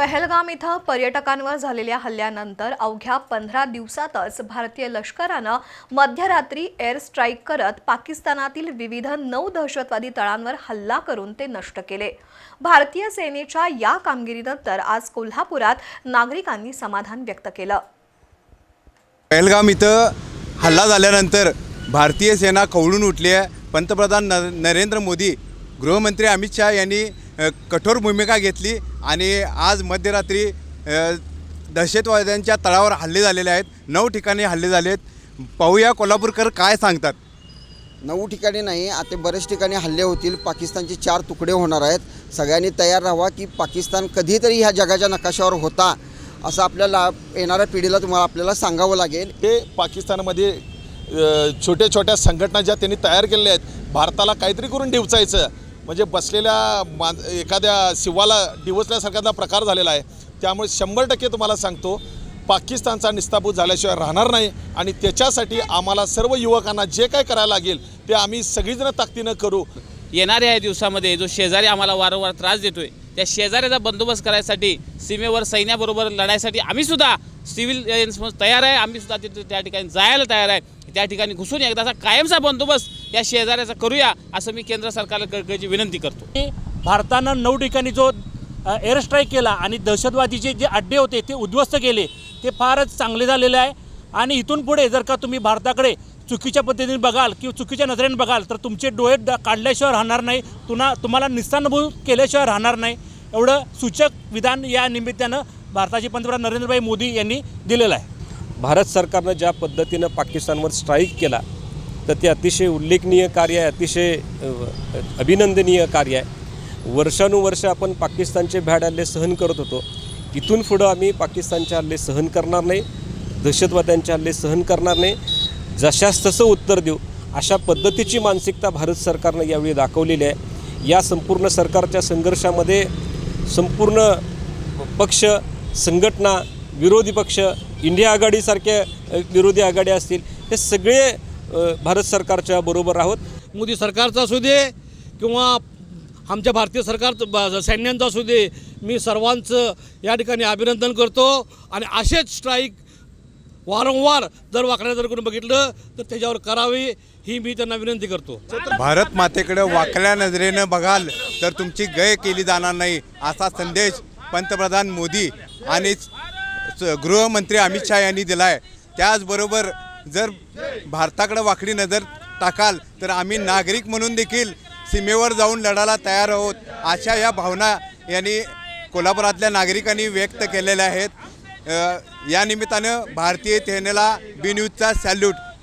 पहलगाम इथं पर्यटकांवर झालेल्या हल्ल्यानंतर अवघ्या पंधरा दिवसातच भारतीय लष्करानं मध्यरात्री एअर स्ट्राईक करत पाकिस्तानातील विविध नऊ दहशतवादी तळांवर हल्ला करून ते नष्ट केले. भारतीय सेनेच्या या कामगिरीनंतर आज कोल्हापुरात नागरिकांनी समाधान व्यक्त केलं. पहलगाम इथं हल्ला झाल्यानंतर भारतीय सेना कवळून उठली आहे. पंतप्रधान न नरेंद्र मोदी गृहमंत्री अमित शहा यांनी कठोर भूमिका घेतली आणि आज मध्यरात्री दहशतवाद्यांच्या तळावर हल्ले झालेले आहेत. नऊ ठिकाणी हल्ले झाले आहेत पाहूया कोल्हापूरकर काय सांगतात. नऊ ठिकाणी नाही आता बरेच ठिकाणी हल्ले होतील. पाकिस्तानचे चार तुकडे होणार आहेत. सगळ्यांनी तयार राहावा की पाकिस्तान कधीतरी ह्या जगाच्या नकाशावर होता असं आपल्याला येणाऱ्या पिढीला तुम्हाला आपल्याला सांगावं लागेल. हे पाकिस्तानमध्ये छोट्या छोट्या संघटना ज्या त्यांनी तयार केलेल्या आहेत भारताला काहीतरी करून डिवचायचं म्हणजे बसलेल्या मा एखाद्या शिवाला डिवचल्यासारख्याचा प्रकार झालेला आहे. त्यामुळे शंभर टक्के तुम्हाला सांगतो पाकिस्तानचा निस्तापूत झाल्याशिवाय राहणार नाही आणि त्याच्यासाठी आम्हाला सर्व युवकांना जे काय करायला लागेल ते आम्ही सगळीजणं ताकदीनं करू. येणाऱ्या या दिवसामध्ये जो शेजारी आम्हाला वारंवार त्रास देतोय त्या शेजाऱ्याचा बंदोबस्त करायसाठी सीमेवर सैन्याबरोबर लढायसाठी आम्ही सुद्धा सिव्हिल तयार आहे. आम्ही सुद्धा तिथे त्या ठिकाणी जायला तयार आहे. त्या ठिकाणी घुसून एकदाचा कायमचा बंदोबस्त या शेजाऱ्याचा करूया असं मी केंद्र सरकारला कळकळीची विनंती करतो. भारतानं नऊ ठिकाणी जो एअर स्ट्राईक केला आणि दहशतवादीचे जे अड्डे होते ते उद्ध्वस्त केले ते फारच चांगले झालेले आहे. आणि इथून पुढे जर का तुम्ही भारताकडे चुकीच्या पद्धतीने बघाल किंवा चुकीच्या नजरेने बघाल तर तुमचे डोळे काढल्याशिवाय राहणार नाही. तुना तुम्हाला निस्तानभूत केल्याशिवाय राहणार नाही. एवढं सूचक विधान या निमित्तानं भारताचे पंतप्रधान नरेंद्रभाई मोदी यांनी दिलेलं आहे. भारत सरकारनं ज्या पद्धतीनं पाकिस्तानवर स्ट्राईक केला तर ते अतिशय उल्लेखनीय कार्य आहे अतिशय अभिनंदनीय कार्य आहे. वर्षानुवर्ष आपण पाकिस्तानचे भ्याड हल्ले सहन करत होतो. इथून पुढं आम्ही पाकिस्तानचे हल्ले सहन करणार नाही दहशतवाद्यांचे हल्ले सहन करणार नाही. जशास तसं उत्तर देऊ अशा पद्धतीची मानसिकता भारत सरकारनं यावेळी दाखवलेली आहे. या संपूर्ण सरकारच्या संघर्षामध्ये संपूर्ण पक्ष संघटना विरोधी पक्ष इंडिया आघाडीसारख्या अ, विरोधी आघाड्या असतील हे सगळे भारत सरकारच्या बरोबर आहोत. मोदी सरकारचा असू दे किंवा आमच्या भारतीय सरकारचं ब- सैन्यांचा असू दे मी सर्वांचं या ठिकाणी अभिनंदन करतो. आणि असेच स्ट्राईक वारंवार जर वाकड्या जर कोणी बघितलं तर त्याच्यावर करावी ही मी त्यांना विनंती करतो. भारत मातेकडे वाकल्या नजरेनं बघाल तर तुमची गय केली जाणार नाही असा संदेश पंतप्रधान मोदी आणि गृहमंत्री अमित शहा यांनी दिला आहे त्याचबरोबर जर भारताकडे वाकडी नजर टाकाल तर आम्ही नागरिक म्हणून देखील सीमेवर जाऊन लढायला तयार आहोत अशा या भावना यांनी कोल्हापुरातल्या नागरिकांनी व्यक्त केलेल्या आहेत. या निमित्तानं भारतीय सेनेला बी न्यूजचा सॅल्यूट.